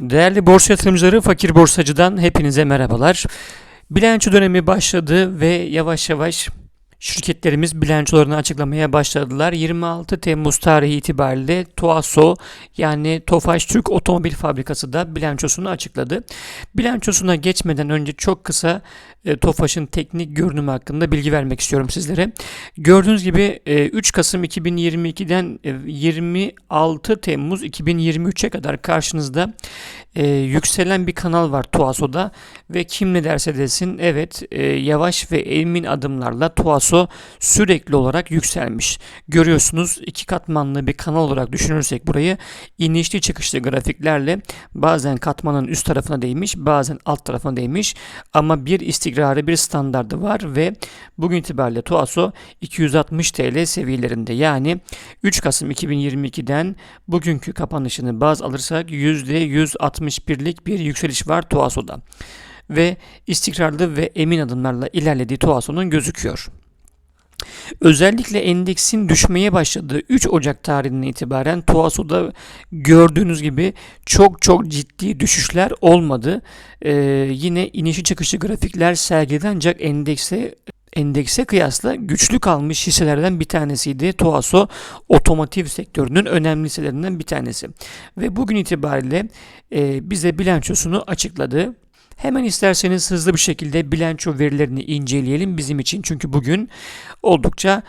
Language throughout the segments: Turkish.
Değerli borsa yatırımcıları, fakir borsacıdan hepinize merhabalar. Bilanço dönemi başladı ve yavaş yavaş şirketlerimiz bilançolarını açıklamaya başladılar. 26 Temmuz tarihi itibariyle Tuaso yani Tofaş Türk Otomobil Fabrikası da bilançosunu açıkladı. Bilançosuna geçmeden önce çok kısa e, Tofaş'ın teknik görünümü hakkında bilgi vermek istiyorum sizlere. Gördüğünüz gibi e, 3 Kasım 2022'den e, 26 Temmuz 2023'e kadar karşınızda e, yükselen bir kanal var Tuaso'da ve kim ne derse desin evet e, yavaş ve emin adımlarla Tuaso sürekli olarak yükselmiş. Görüyorsunuz iki katmanlı bir kanal olarak düşünürsek burayı inişli çıkışlı grafiklerle bazen katmanın üst tarafına değmiş bazen alt tarafına değmiş ama bir istikrarı bir standardı var ve bugün itibariyle Tuaso 260 TL seviyelerinde yani 3 Kasım 2022'den bugünkü kapanışını baz alırsak %161'lik bir yükseliş var Tuaso'da ve istikrarlı ve emin adımlarla ilerlediği Tuaso'nun gözüküyor. Özellikle endeksin düşmeye başladığı 3 Ocak tarihinden itibaren Tuaso'da gördüğünüz gibi çok çok ciddi düşüşler olmadı. Ee, yine inişi çıkışı grafikler sergiledi ancak endekse endekse kıyasla güçlü kalmış hisselerden bir tanesiydi. Tuaso otomotiv sektörünün önemli hisselerinden bir tanesi. Ve bugün itibariyle e, bize bilançosunu açıkladı. Hemen isterseniz hızlı bir şekilde bilanço verilerini inceleyelim bizim için. Çünkü bugün oldukça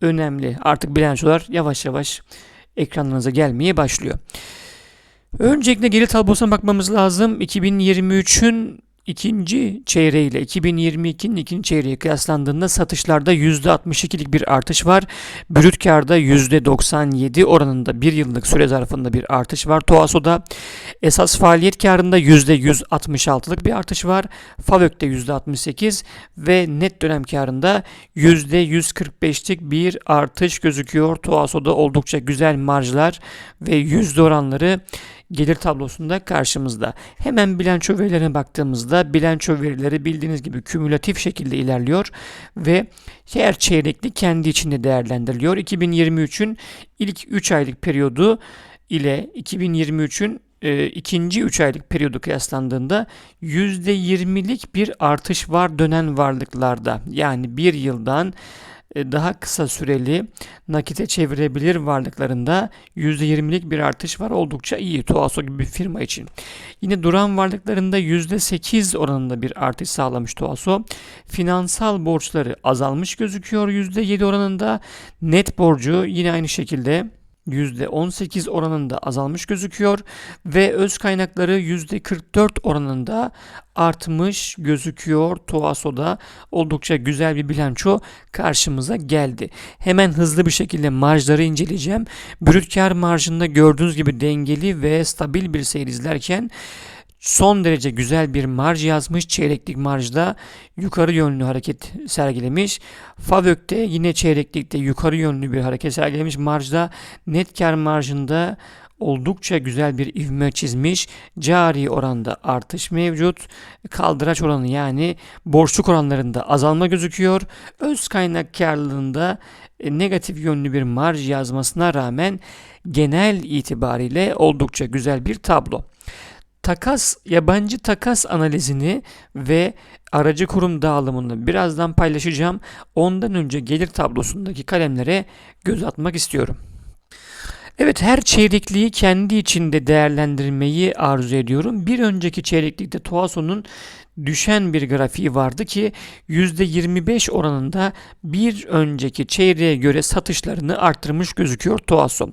önemli. Artık bilançolar yavaş yavaş ekranlarınıza gelmeye başlıyor. Öncelikle geri tablosuna bakmamız lazım. 2023'ün ikinci çeyreğiyle 2022'nin ikinci çeyreği kıyaslandığında satışlarda %62'lik bir artış var. Brüt karda %97 oranında bir yıllık süre zarfında bir artış var. Toaso'da esas faaliyet karında %166'lık bir artış var. Favök'te %68 ve net dönem karında %145'lik bir artış gözüküyor. Toaso'da oldukça güzel marjlar ve yüzde oranları gelir tablosunda karşımızda. Hemen bilanço verilerine baktığımızda bilanço verileri bildiğiniz gibi kümülatif şekilde ilerliyor ve her çeyrekli kendi içinde değerlendiriliyor. 2023'ün ilk 3 aylık periyodu ile 2023'ün e, ikinci 3 aylık periyodu kıyaslandığında %20'lik bir artış var dönen varlıklarda. Yani bir yıldan daha kısa süreli nakite çevirebilir varlıklarında %20'lik bir artış var. Oldukça iyi Tuaso gibi bir firma için. Yine duran varlıklarında %8 oranında bir artış sağlamış Tuaso. Finansal borçları azalmış gözüküyor %7 oranında. Net borcu yine aynı şekilde %18 oranında azalmış gözüküyor ve öz kaynakları %44 oranında artmış gözüküyor. Tuaso'da oldukça güzel bir bilanço karşımıza geldi. Hemen hızlı bir şekilde marjları inceleyeceğim. Brüt kar marjında gördüğünüz gibi dengeli ve stabil bir seyir izlerken son derece güzel bir marj yazmış. Çeyreklik marjda yukarı yönlü hareket sergilemiş. Favök'te yine çeyreklikte yukarı yönlü bir hareket sergilemiş. Marjda net kar marjında oldukça güzel bir ivme çizmiş. Cari oranda artış mevcut. Kaldıraç oranı yani borçluk oranlarında azalma gözüküyor. Öz kaynak karlılığında e, negatif yönlü bir marj yazmasına rağmen genel itibariyle oldukça güzel bir tablo takas yabancı takas analizini ve aracı kurum dağılımını birazdan paylaşacağım. Ondan önce gelir tablosundaki kalemlere göz atmak istiyorum. Evet her çeyrekliği kendi içinde değerlendirmeyi arzu ediyorum. Bir önceki çeyreklikte Tuaso'nun düşen bir grafiği vardı ki %25 oranında bir önceki çeyreğe göre satışlarını arttırmış gözüküyor Tuaso.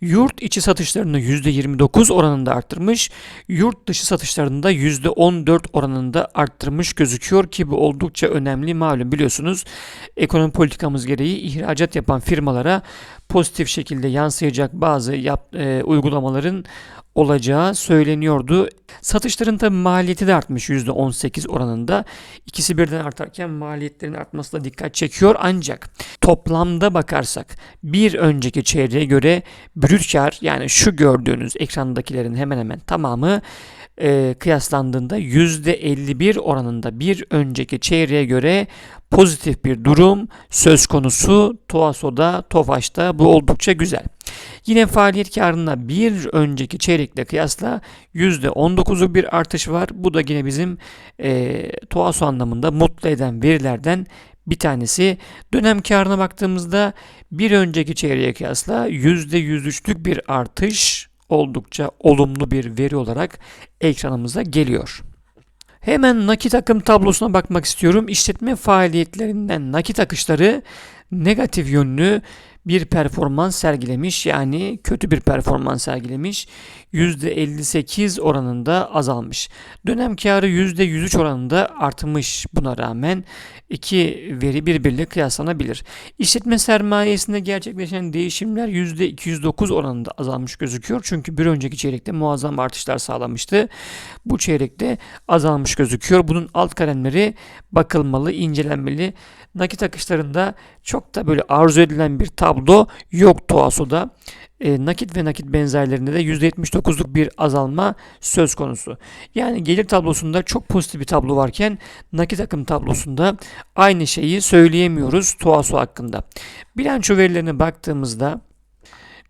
Yurt içi satışlarını %29 oranında arttırmış, yurt dışı satışlarını da %14 oranında arttırmış gözüküyor ki bu oldukça önemli malum biliyorsunuz ekonomi politikamız gereği ihracat yapan firmalara pozitif şekilde yansıyacak bazı yap, e, uygulamaların olacağı söyleniyordu. Satışların tabi maliyeti de artmış %18 oranında. İkisi birden artarken maliyetlerin artması da dikkat çekiyor. Ancak toplamda bakarsak bir önceki çeyreğe göre brüt kar yani şu gördüğünüz ekrandakilerin hemen hemen tamamı e, kıyaslandığında %51 oranında bir önceki çeyreğe göre pozitif bir durum söz konusu Toaso'da, Tofaş'ta bu oldukça güzel. Yine faaliyet karında bir önceki çeyrekle kıyasla %19'luk bir artış var. Bu da yine bizim e, Toaso anlamında mutlu eden verilerden bir tanesi. Dönem karına baktığımızda bir önceki çeyreğe kıyasla %103'lük bir artış oldukça olumlu bir veri olarak ekranımıza geliyor. Hemen nakit akım tablosuna bakmak istiyorum. İşletme faaliyetlerinden nakit akışları negatif yönlü bir performans sergilemiş. Yani kötü bir performans sergilemiş. %58 oranında azalmış. Dönem karı %103 oranında artmış buna rağmen iki veri birbiriyle kıyaslanabilir. İşletme sermayesinde gerçekleşen değişimler %209 oranında azalmış gözüküyor. Çünkü bir önceki çeyrekte muazzam artışlar sağlamıştı. Bu çeyrekte azalmış gözüküyor. Bunun alt kalemleri bakılmalı, incelenmeli. Nakit akışlarında çok da böyle arzu edilen bir tablo yok Toaso'da. E, nakit ve nakit benzerlerinde de %79'luk bir azalma söz konusu. Yani gelir tablosunda çok pozitif bir tablo varken nakit akım tablosunda aynı şeyi söyleyemiyoruz Toaso hakkında. Bilanço verilerine baktığımızda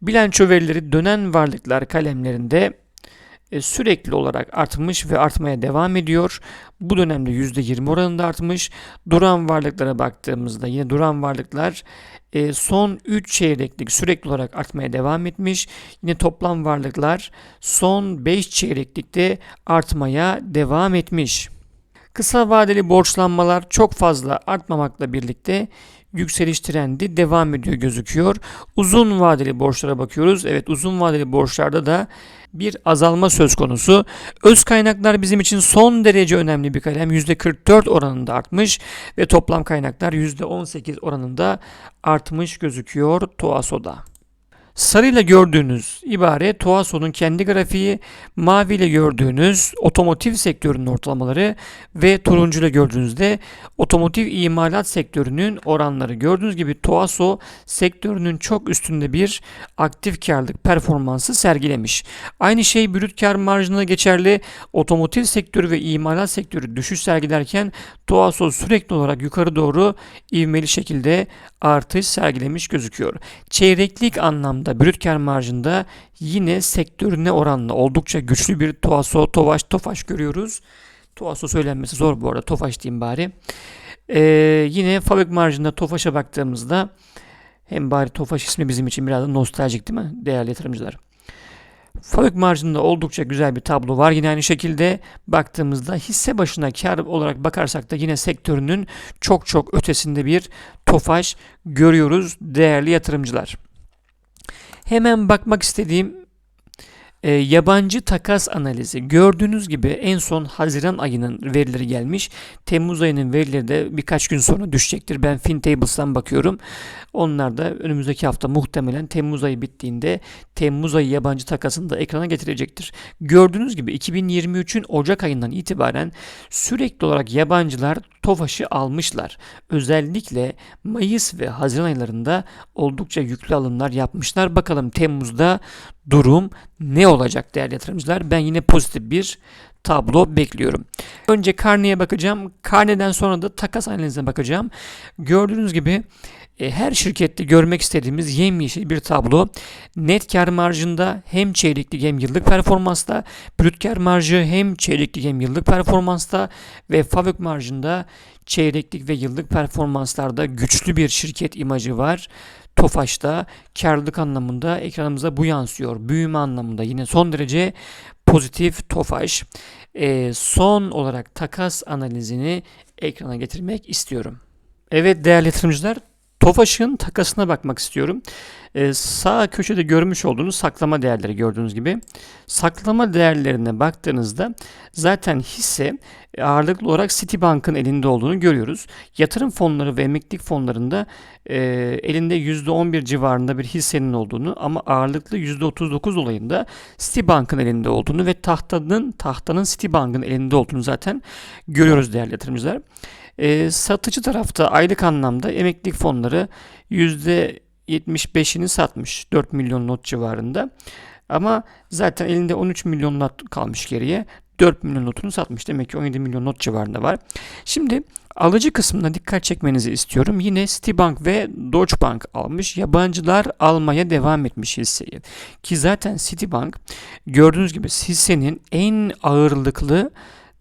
bilanço verileri dönen varlıklar kalemlerinde e, sürekli olarak artmış ve artmaya devam ediyor. Bu dönemde %20 oranında artmış. Duran varlıklara baktığımızda yine duran varlıklar e, son 3 çeyreklik sürekli olarak artmaya devam etmiş. Yine toplam varlıklar son 5 çeyreklikte artmaya devam etmiş. Kısa vadeli borçlanmalar çok fazla artmamakla birlikte yükseliş trendi devam ediyor gözüküyor. Uzun vadeli borçlara bakıyoruz. Evet uzun vadeli borçlarda da bir azalma söz konusu. Öz kaynaklar bizim için son derece önemli bir kalem. %44 oranında artmış ve toplam kaynaklar %18 oranında artmış gözüküyor TOASO'da. Sarıyla gördüğünüz ibare Toaso'nun kendi grafiği, maviyle gördüğünüz otomotiv sektörünün ortalamaları ve turuncuyla gördüğünüzde otomotiv imalat sektörünün oranları. Gördüğünüz gibi Toaso sektörünün çok üstünde bir aktif karlılık performansı sergilemiş. Aynı şey brüt kar marjına geçerli. Otomotiv sektörü ve imalat sektörü düşüş sergilerken Toaso sürekli olarak yukarı doğru ivmeli şekilde artış sergilemiş gözüküyor. Çeyreklik anlamda brüt kar marjında yine sektörüne oranla oldukça güçlü bir Toaso, Tofaş, Tofaş görüyoruz. Toaso söylenmesi zor bu arada. Tofaş diyeyim bari. Ee, yine fabrik marjında Tofaş'a baktığımızda hem bari Tofaş ismi bizim için biraz da nostaljik değil mi değerli yatırımcılar? Fabrik marjında oldukça güzel bir tablo var. Yine aynı şekilde baktığımızda hisse başına kar olarak bakarsak da yine sektörünün çok çok ötesinde bir tofaş görüyoruz değerli yatırımcılar. Hemen bakmak istediğim e, yabancı takas analizi. Gördüğünüz gibi en son Haziran ayının verileri gelmiş. Temmuz ayının verileri de birkaç gün sonra düşecektir. Ben FinTables'tan bakıyorum. Onlar da önümüzdeki hafta muhtemelen Temmuz ayı bittiğinde Temmuz ayı yabancı takasını da ekrana getirecektir. Gördüğünüz gibi 2023'ün Ocak ayından itibaren sürekli olarak yabancılar TOFAŞ'ı almışlar. Özellikle Mayıs ve Haziran aylarında oldukça yüklü alımlar yapmışlar. Bakalım Temmuz'da durum ne olacak değerli yatırımcılar? Ben yine pozitif bir tablo bekliyorum. Önce karneye bakacağım. Karneden sonra da takas analizine bakacağım. Gördüğünüz gibi e, her şirkette görmek istediğimiz yemyeşil bir tablo. Net kar marjında hem çeyreklik hem yıllık performansta, brüt kar marjı hem çeyreklik hem yıllık performansta ve fabrik marjında çeyreklik ve yıllık performanslarda güçlü bir şirket imajı var. Tofaş'ta karlılık anlamında ekranımıza bu yansıyor. Büyüme anlamında yine son derece pozitif Tofaş. E, son olarak takas analizini ekrana getirmek istiyorum. Evet değerli yatırımcılar Tofaş'ın takasına bakmak istiyorum. Ee, sağ köşede görmüş olduğunuz saklama değerleri gördüğünüz gibi. Saklama değerlerine baktığınızda zaten hisse ağırlıklı olarak Citibank'ın elinde olduğunu görüyoruz. Yatırım fonları ve emeklilik fonlarında e, elinde %11 civarında bir hissenin olduğunu ama ağırlıklı %39 olayında Citibank'ın elinde olduğunu ve tahtanın tahtanın Citibank'ın elinde olduğunu zaten görüyoruz değerli yatırımcılar. E, satıcı tarafta aylık anlamda emeklilik fonları %75'ini satmış 4 milyon not civarında. Ama zaten elinde 13 milyon not kalmış geriye. 4 milyon notunu satmış. Demek ki 17 milyon not civarında var. Şimdi alıcı kısmına dikkat çekmenizi istiyorum. Yine Citibank ve Deutsche Bank almış. Yabancılar almaya devam etmiş hisseyi. Ki zaten Citibank gördüğünüz gibi hissenin en ağırlıklı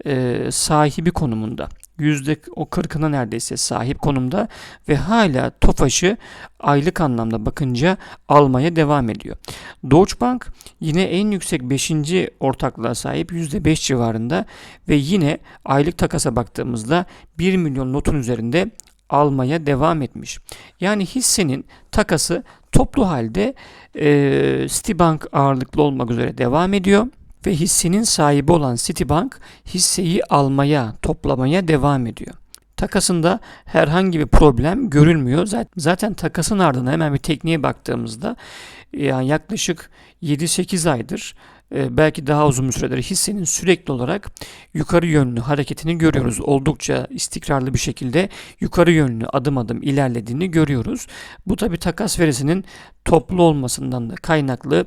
e, sahibi konumunda. Yüzde o 40'ına neredeyse sahip konumda ve hala TOFAŞ'ı aylık anlamda bakınca almaya devam ediyor. Deutsche Bank yine en yüksek 5. ortaklığa sahip %5 civarında ve yine aylık takasa baktığımızda 1 milyon notun üzerinde almaya devam etmiş. Yani hissenin takası toplu halde e, Citibank ağırlıklı olmak üzere devam ediyor ve hissenin sahibi olan Citibank hisseyi almaya, toplamaya devam ediyor. Takasında herhangi bir problem görülmüyor. Zaten, takasın ardından hemen bir tekniğe baktığımızda yani yaklaşık 7-8 aydır belki daha uzun bir süredir hissenin sürekli olarak yukarı yönlü hareketini görüyoruz. Oldukça istikrarlı bir şekilde yukarı yönlü adım adım ilerlediğini görüyoruz. Bu tabi takas verisinin toplu olmasından da kaynaklı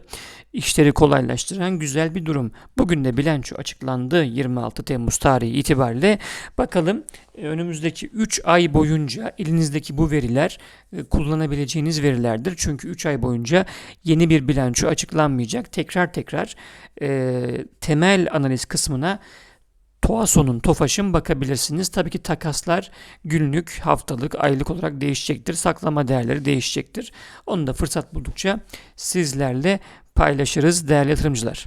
işleri kolaylaştıran güzel bir durum. Bugün de bilanço açıklandı 26 Temmuz tarihi itibariyle. Bakalım e, önümüzdeki 3 ay boyunca elinizdeki bu veriler e, kullanabileceğiniz verilerdir. Çünkü 3 ay boyunca yeni bir bilanço açıklanmayacak. Tekrar tekrar e, temel analiz kısmına Toaso'nun, TOFAŞ'ın bakabilirsiniz. Tabii ki takaslar günlük, haftalık, aylık olarak değişecektir. Saklama değerleri değişecektir. Onu da fırsat buldukça sizlerle paylaşırız değerli yatırımcılar.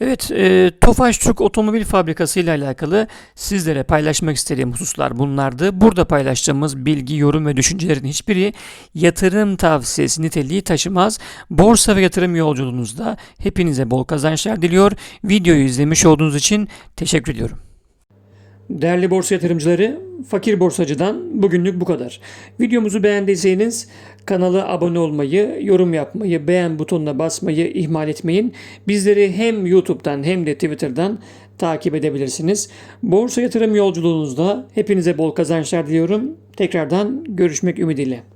Evet, e, Tofaş Türk Otomobil Fabrikası ile alakalı sizlere paylaşmak istediğim hususlar bunlardı. Burada paylaştığımız bilgi, yorum ve düşüncelerin hiçbiri yatırım tavsiyesi niteliği taşımaz. Borsa ve yatırım yolculuğunuzda hepinize bol kazançlar diliyor. Videoyu izlemiş olduğunuz için teşekkür ediyorum. Değerli borsa yatırımcıları, Fakir Borsacı'dan bugünlük bu kadar. Videomuzu beğendiyseniz kanala abone olmayı, yorum yapmayı, beğen butonuna basmayı ihmal etmeyin. Bizleri hem YouTube'dan hem de Twitter'dan takip edebilirsiniz. Borsa yatırım yolculuğunuzda hepinize bol kazançlar diliyorum. Tekrardan görüşmek ümidiyle.